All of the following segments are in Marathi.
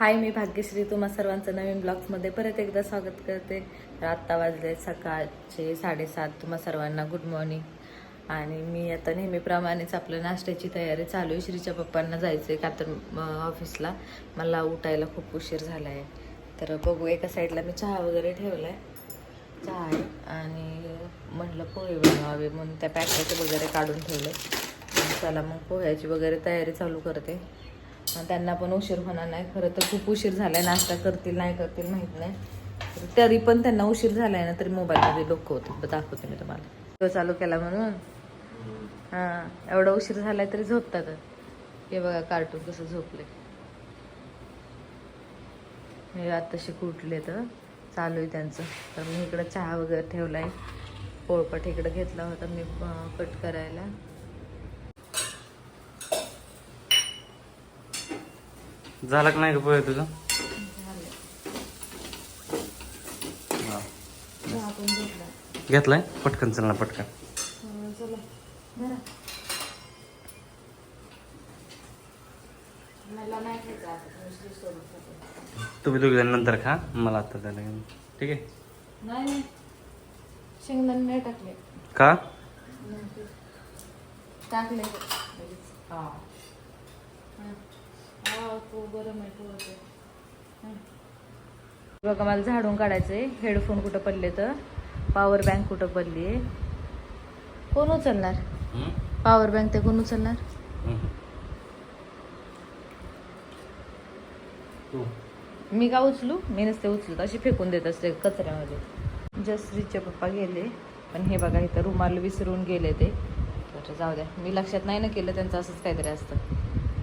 हाय मी भाग्यश्री. तुम्हा सर्वांचं नवीन ब्लॉग्समध्ये परत एकदा स्वागत करते. तर आत्ता वाजले सकाळचे साडेसात. तुम्हा सर्वांना गुड मॉर्निंग आणि मी आता नेहमीप्रमाणेच आपलं नाश्त्याची तयारी चालू आहे. श्रीच्या पप्पांना जायचं आहे का तर ऑफिसला मला उठायला खूप उशीर झाला आहे तर बघू एका साईडला मी चहा वगैरे ठेवला आहे चहा आहे. आणि म्हटलं पोहे बनवावे म्हणून त्या पॅकेट वगैरे काढून ठेवले. चला मग पोह्याची वगैरे तयारी चालू करते. त्यांना पण उशीर होणार नाही. खरं तर खूप उशीर झालाय नाश्ता करतील नाही करतील माहीत नाही. तर तरी पण त्यांना उशीर झालाय ना तरी मोबाईलमध्ये लोक होतं. दाखवते मी तुम्हाला. व्हिडिओ चालू केला म्हणून. हां एवढा उशीर झालाय तरी झोपतात. हे बघा कार्टून कसं झोपले हे आत्ताशी कुठले तर चालू आहे त्यांचं. तर मी इकडं चहा वगैरे ठेवलाय. पोळपट इकडं घेतला होता मी कट करायला. झालं का नाही का पोहे तुझं? घेतलाय? पटकन चल ना पटकन. तुम्ही दोघी जण नंतर खा मला आता द्यायला लागेल. ठीक आहे? नाही शेंगदाणे नाही टाकले. का टाकले बघा मला झाडून काढायचंय. हेडफोन कुठं पडले तर? पॉवर बँक कुठं पडली? आहे कोण उचलणार? हम्म? पॉवर बँक ते कोण उचलणार? मी का उचलू? मी नसते उचलत. अशी फेकून देत असते कचऱ्यामध्ये. जसरीचे पप्पा गेले. पण हे बघा इथं रुमाल विसरून गेले ते. तर जाऊ द्या. मी लक्षात नाही ना केलं त्यांचं असंच काहीतरी असतं.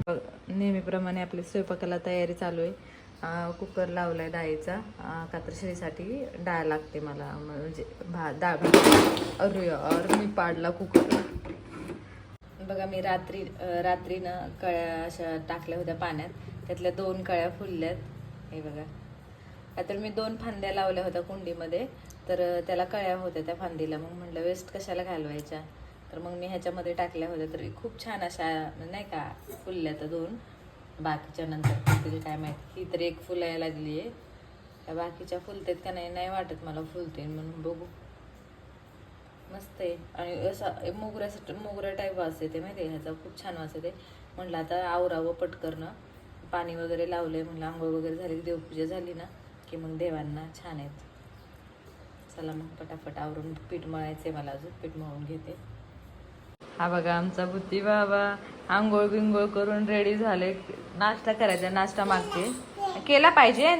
बघ, नेहमीप्रमाणे आपली स्वयंपाकाला तयारी चालू आहे. कुकर कुकर लावलाय डाळीचा. अं, का तर शरीसाठी डाळ लागते मला म्हणजे भात डाळ भात. अरे मी पाडला कुकर. बघा मी रात्री रात्रीनं कळ्या अशा टाकल्या होत्या पाण्यात. त्यातल्या दोन कळ्या फुलल्यात. हे बघा. का तर मी दोन फांद्या लावल्या होत्या कुंडीमध्ये. तर त्याला कळ्या होत्या त्या फांदीला. मग म्हटलं वेस्ट कशाला घालवायच्या? तर मग मी ह्याच्यामध्ये टाकल्या होत्या तर खूप छान अशा नाही का फुलल्या तर दोन. बाकीच्या नंतर फुलतील काय माहिती. ही तर एक फुलायला लागली आहे. त्या बाकीच्या फुलतेत का नाही नाही वाटत मला फुलतील म्हणून. बघू. मस्त आहे. आणि असं मोगऱ्यासाठी मोगऱ्या टाईप वास येते माहिती आहे ह्याचा खूप छान वास येते म्हटलं आता आवरावं पटकरनं पाणी वगैरे लावलंय म्हणलं आंघोळ वगैरे झाली की देवपूजा झाली ना की मग देवांना छान आहेत. चला मग पटापट आवरून पीठ मळायचे मला अजून पीठ मळून घेते. हा बघा आमचा बुद्धी बाबा. आंघोळ बिंघोळ करून रेडी झाले. नाश्ता करायचा नाश्ता मागते. केला पाहिजे.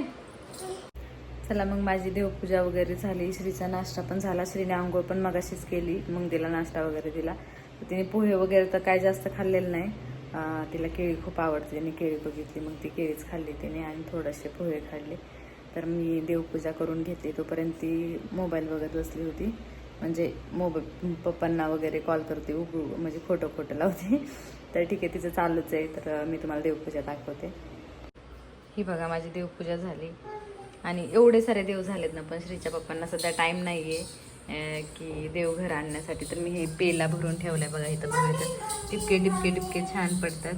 चला मग माझी देवपूजा वगैरे झाली. श्रीचा नाश्ता पण झाला. श्रीने आंघोळ पण मगाशीच केली. मग तिला नाश्ता वगैरे दिला. तिने पोहे वगैरे तर काय जास्त खाल्लेलं नाही. तिला केळी खूप आवडते. तिने केळी बघितली. मग ती केळीच खाल्ली तिने आणि थोडेसे पोहे खाल्ले. तर मी देवपूजा करून घेतली तोपर्यंत ती मोबाईल बघत बसली होती. म्हणजे मोबाईल पप्पांना वगैरे कॉल करते उगू म्हणजे खोटं खोटं लावते. तर ठीक आहे तिचं चालूच आहे. तर मी तुम्हाला देवपूजा दाखवते. ही बघा माझी देवपूजा झाली. आणि एवढे सारे देव झालेत ना पण श्रीच्या पप्पांना सध्या टाईम नाही आहे की देवघर आणण्यासाठी. तर मी हे पेला भरून ठेवलंय बघा इथं बघा तर टिपके टिपके टिपके छान पडतात.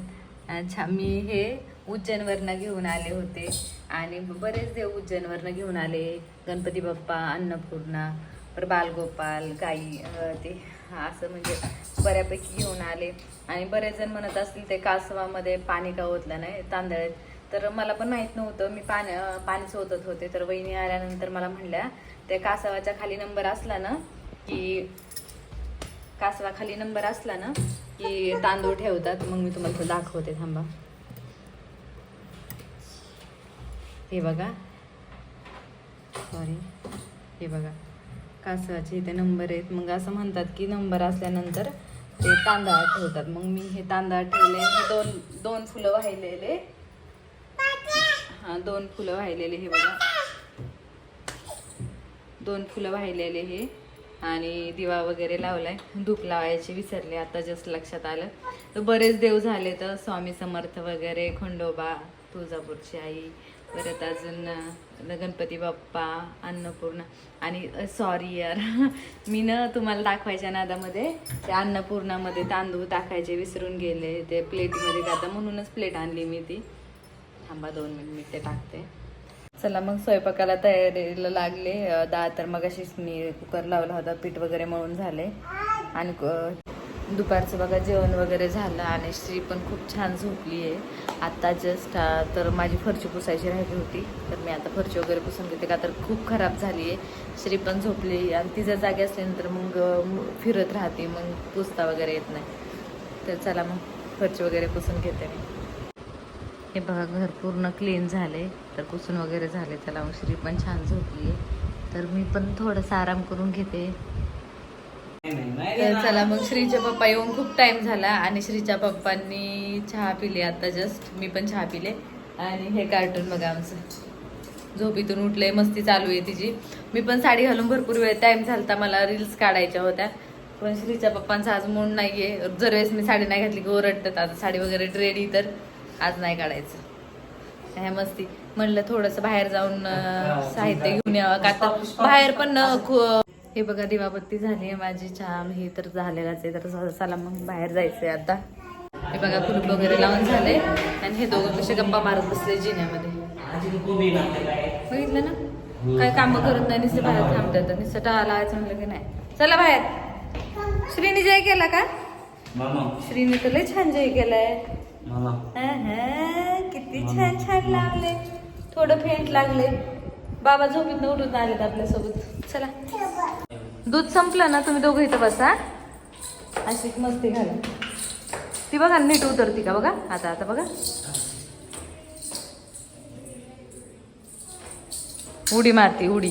अच्छा मी हे उज्जैनवरनं घेऊन आले होते. आणि बरेच देव उज्जैनवरनं घेऊन आले. गणपती बाप्पा अन्नपूर्णा पर बालगोपाल गाई ते असं म्हणजे बऱ्यापैकी घेऊन आले. आणि बरेच जण म्हणत असतील ते कासवामध्ये पाणी का ओतलं नाही तांदळात. तर मला पण माहीत नव्हतं. मी पाणी पाणी सोतत होते. तर वहिनी आल्यानंतर मला म्हणल्या त्या कासवाच्या खाली नंबर असला ना की कासवा खाली नंबर असला ना की तांदूळ ठेवतात मग मी तुम्हाला तो दाखवते. थांबा. हे बघा. सॉरी हे बघा. कासवाचे इथे नंबर आहेत. मग असं म्हणतात की नंबर असल्यानंतर ते तांदळात ठेवतात. मग मी हे तांदळात ठेवले. हे दोन दोन फुलं वाहिलेले. हा दोन फुलं वाहिलेले हे बघा. दोन फुलं वाहिलेले हे. आणि दिवा वगैरे लावलाय. धूप लावायचे विसरले. आता जस्ट लक्षात आलं. तर बरेच देव झाले तर स्वामी समर्थ वगैरे खंडोबा तुळजापूरची आई परत अजून गणपती बाप्पा अन्नपूर्णा आणि सॉरी यार. मी ना तुम्हाला दाखवायच्या नादामध्ये त्या अन्नपूर्णामध्ये तांदूळ टाकायचे विसरून गेले. ते प्लेटमध्ये का म्हणूनच प्लेट आणली मी ती. थांबा दोन मिनिट मी ते टाकते. चला मग स्वयंपाकाला तयारीला लागले. अं, डाळ तर मग अशीच मी कुकर लावला होता पीठ वगैरे मळून झाले. आणि दुपारचं बघा जेवण वगैरे झालं आणि श्री पण खूप छान झोपली आहे. आत्ता जस्ट तर माझी फरची पुसायची राहिली होती. तर मी आता फरची वगैरे पुसून घेते. का तर खूप खराब झाली आहे. श्री पण झोपली आणि ती जर जागी असल्यानंतर मग फिरत राहते. मग पुसता वगैरे येत नाही. तर चला मग फरची वगैरे पुसून घेते मी. हे बघा घर पूर्ण क्लीन झाले तर पुसून वगैरे झाले. चला मग श्री पण छान झोपली आहे. तर मी पण थोडासा आराम करून घेते. तर चला मग श्रीच्या पप्पा येऊन खूप टाइम झाला आणि श्रीच्या पप्पांनी चहा पिले आता जस्ट मी पण चहा पिले. आणि हे कार्टून बघा आमचं. झोपीतून उठले मस्ती चालू आहे तिची. मी पण साडी घालून भरपूर वेळ टाइम झालता मला रील्स काढायच्या होत्या. पण श्रीच्या पप्पांचा आज मूड नाहीये. जर वेळेस मी साडी नाही घातली की ओरडतात आता साडी वगैरे रेडी तर आज नाही काढायचं. ह्या मस्ती. म्हणलं थोडंसं बाहेर जाऊन साहित्य घेऊन यावं का? तर बाहेर पण हे बघा दिवाबत्ती झाली आहे माझी चहा हे तर झालेलाच आहे. तर चला मग बाहेर जायचंय आता. हे बघा कुलूप वगैरे लावून झाले. आणि हे दोघं कसे गप्पा मारत बसले जिन्यामध्ये. बघितलं ना? काय काम करत नाही नुसते बाहेर थांबतात. नुसतं टाळा लावायचं म्हणलं की नाही. चला बाहेर. श्रीनी जय केला का? श्रीनी तर लय छान जय केलाय. किती छान छान लागले. थोडं फेंट लागले. बाबा झोपीत उठून आलेत आपल्यासोबत. चला. दूध संपलं ना तुम्ही दोघं इथं बसा. अशी मस्ती घाला ती बघा नीट उतरती का बघा? आता आता बघा. उडी मारती उडी.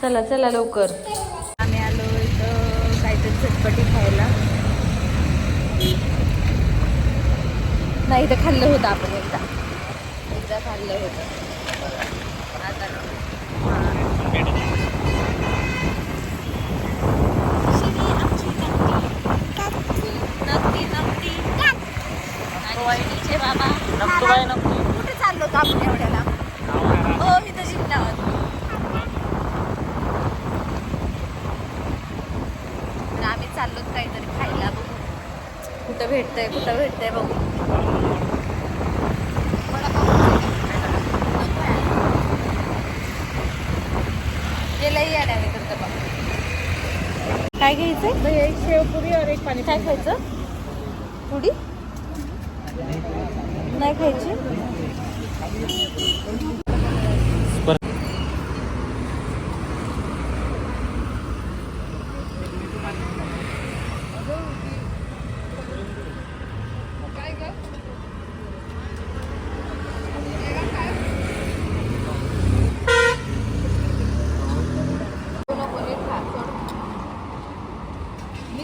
चला चला लवकर. आम्ही आलो इथं काहीतरी झटपटी खायला. नाही इथं खाल्लं होतं आपण एकदा. एकदा खाल्लं होतं. नक्की नक्की आणि बाबा कुठे चाललो आपण एवढ्याला हो मी आम्ही चाललो काहीतरी खायला बघू कुठं भेटतंय कुठं भेटतंय बघू वडापाव नको आहे. गेलंही येण्याने करतं बघ काय घ्यायचं एक शेवपुरी और एक पाणी काय खायचं? पुडी नाही खायची?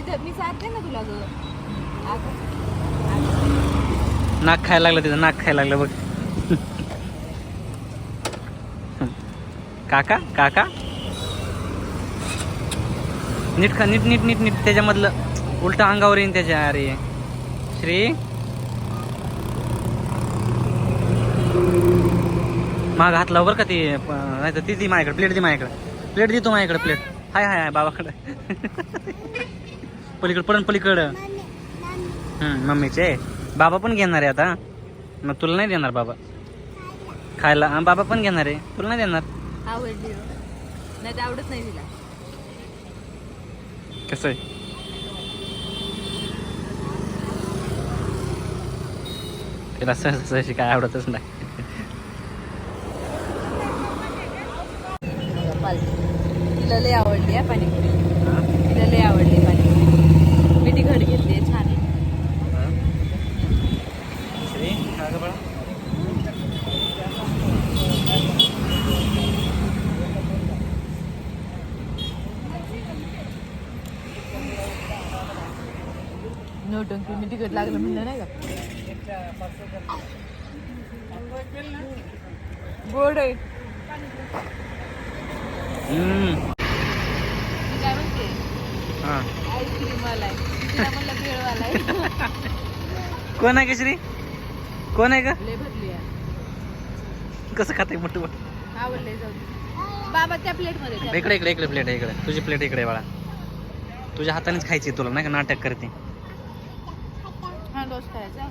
मी मी ना तुला ग. नाक खायला लागलं तिथं नाक खायला लागलं बघ. काका काका? नीट खा नीट नीट नीट नीट त्याच्यामधलं उलट अंगावर येईन त्याच्या अरे. श्री? माग हात लाव बरं का ती नाही तर ती ती माझ्याकडे प्लेट दी माझ्याकडे. प्लेट देतो माझ्याकडे प्लेट. हाय हाय हाय बाबाकडे. पलीकडे पडन पलीकडं. मम्मीचे. बाबा पण घेणार आहे आता. मग तुला नाही देणार बाबा. खायला. बाबा पण घेणार आहे. तुला नाही देणार. आवडली हो. नाही तर आवडत नाही तिला. कसं आहे? तिला सहज सहशी काय आवडतच नाही. तिला लय आवडली आहे पाणीपुरी तिला लय आवडली पाणीपुरी मी तिखट घेतली आहे छान श्री, खा गं बाळा. नोटंकी मी तिखट लागलं म्हणलं नाही का? गोड आहे. काय म्हणते? म्हणलं भेळवाला कोण आहे का श्री कोण आहे का लय भरली आहे. कसं खाते मोठं मोठं आवडले जाऊ दे. बाबा त्या प्लेटमध्ये इकडे इकडे इकडे प्लेट आहे इकडे. तुझी प्लेट इकडे बाळा. तुझ्या हातानेच खायची तुला नाही का? नाटक करते. हँड वॉश करायचा?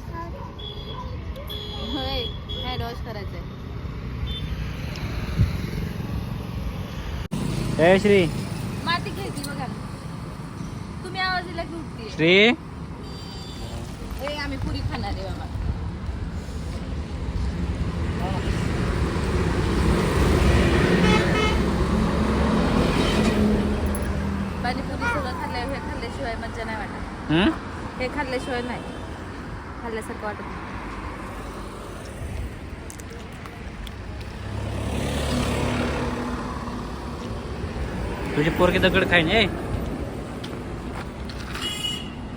होय हँड वॉश करायचंय? ए श्री. माती खेळती बघा. तुम्ही आवाज दिला की उठतीये श्री. ए आम्ही पुरी खाणार आहे बाबा. पाणीपुरी सगळं खाल्ल्या हे खाल्ल्याशिवाय मज्जा नाही वाटत. हम्म? हे खाल्ल्याशिवाय नाही. खाल्ल्यासारखं वाटत नाही. तुझी पोरगी दगड खाईन ए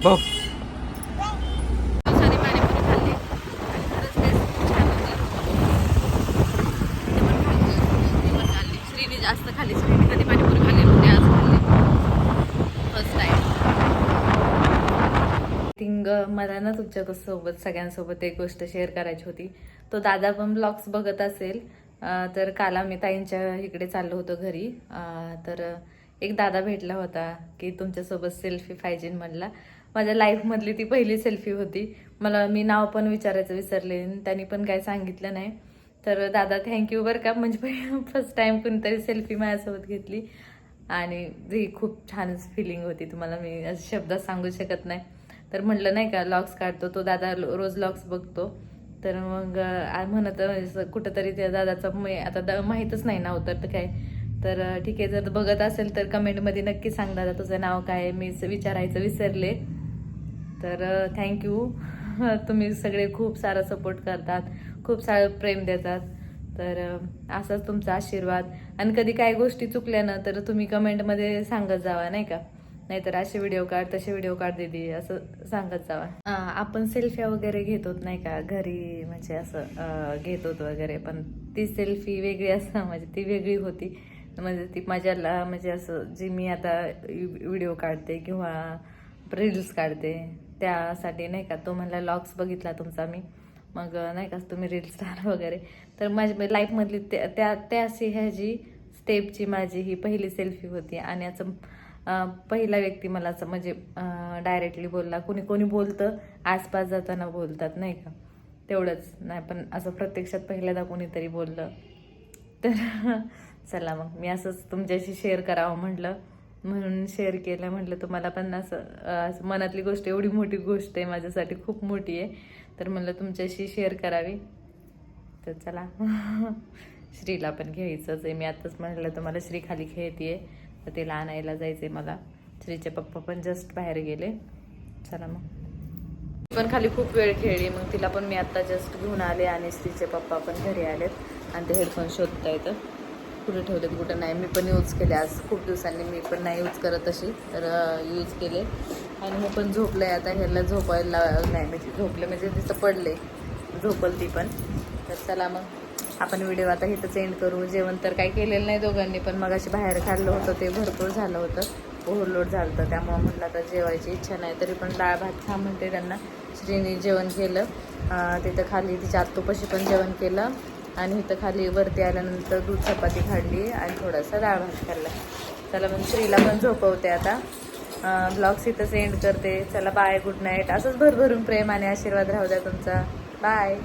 भाऊ सारी पाणीपुरी खाल्ली आणि खरंच टेस्ट खूप छान होती ते पण खाल्ली मी पण खाल्ली श्रीने जास्त खाल्ली श्रीने कधी पाणीपुरी खाल्ली नव्हती आज खाल्ली फर्स्ट टाइम मला ना तुमच्यासोबत सगळ्यांसोबत एक गोष्ट शेअर करायची होती. तो दादा पण ब्लॉग्स बघत असेल. तर काल आम्ही ताईंच्या इकडे चाललो होतो घरी. तर एक दादा भेटला होता की तुमच्यासोबत सेल्फी पाहिजे म्हणला. माझ्या लाईफमधली ती पहिली सेल्फी होती. मला मी नाव पण विचारायचं विसरले आणि त्यांनी पण काय सांगितलं नाही. तर दादा थँक्यू बरं का. म्हणजे फर्स्ट टाइम कोणीतरी सेल्फी माझ्यासोबत घेतली. आणि ही खूप छान फिलिंग होती. तुम्हाला मी असं शब्दात सांगू शकत नाही. तर म्हटलं नाही का लॉक्स काढतो तो दादा रोज लॉक्स बघतो. तर मग म्हणत असं कुठंतरी त्या दादाचं आता द माहीतच नाही ना तर काय. तर ठीक आहे जर बघत असेल तर कमेंटमध्ये नक्की सांग दादा तुझं नाव काय आहे? मी विचारायचं विसरले. तर थँक्यू तुम्ही सगळे खूप सारा सपोर्ट करतात. खूप सारं प्रेम देतात. तर असाच तुमचा आशीर्वाद. आणि कधी काय गोष्टी चुकल्या ना तर तुम्ही कमेंटमध्ये सांगत जावा नाही का? नाहीतर असे व्हिडिओ काढ तसे व्हिडिओ काढ दिदी असं सांगत जावा. आपण सेल्फ्या वगैरे घेतो नाही का? घरी म्हणजे असं घेतो वगैरे पण ती सेल्फी वेगळी असं म्हणजे ती वेगळी होती. म्हणजे ती माझ्याला म्हणजे असं जी मी आता व्हिडिओ काढते किंवा रील्स काढते त्यासाठी नाही का तो म्हणला लॉक्स बघितला तुमचा मी. मग नाही का तुम्ही रील्स स्टार वगैरे. तर माझ्या म्हणजे लाईफमधली त्या त्या त्या अशी ह्याची स्टेपची माझी ही पहिली सेल्फी होती. आणि याचं पहिला व्यक्ती मला असं म्हणजे डायरेक्टली बोलला. कोणी कोणी बोलतं आसपास जाताना बोलतात नाही का? तेवढंच. नाही पण असं प्रत्यक्षात पहिल्यांदा कोणीतरी बोललं. तर चला मग मी असंच तुमच्याशी शेअर करावं म्हटलं. म्हणून शेअर केलं म्हटलं तुम्हाला पण असं असं मनातली गोष्ट एवढी मोठी गोष्ट आहे माझ्यासाठी खूप मोठी आहे. तर म्हणलं तुमच्याशी शेअर करावी. तर चला. श्रीला पण घ्यायचंच आहे. मी आताच म्हटलं तुम्हाला श्री खाली आहे तर तिला आणायला जायचंय मला. श्रीचे पप्पा पण जस्ट बाहेर गेले. चला मग. ती पण खाली खूप वेळ खेळली मग तिला पण मी आता जस्ट घेऊन आले आणि श्रीचे पप्पा पण घरी आलेत आणि ते हेडफोन शोधता येतं कुठे ठेवलेत कुठं नाही. मी पण यूज केले. आज खूप दिवसांनी मी पण नाही यूज करत अशी तर यूज केले. आणि मी पण झोपले. आता ह्याला झोपायला नाही म्हणजे झोपले म्हणजे तिथं पडले. झोपल ती पण. तर चला मग. आपण व्हिडिओ आता इथंच एंड करू. जेवण तर काही केलेलं नाही दोघांनी पण मग अशी बाहेर खाल्लं होतं ते भरपूर झालं होतं. ओव्हरलोड झालं होतं. त्यामुळं म्हटलं आता जेवायची इच्छा नाही तरी पण डाळ भात खा म्हणते त्यांना. श्रीने जेवण केलं. तिथं खाली तिच्या आत्तोपाशी पण जेवण केलं. आणि इथं खाली वरती आल्यानंतर दूध चपाती खाल्ली आणि थोडासा डाळ भात खाल्ला. चला मग श्रीला पण झोपवते आता. ब्लॉग्स इथंच एंड करते. चला बाय गुड नाईट असंच भरभरून प्रेम आणि आशीर्वाद राहू द्या तुमचा. बाय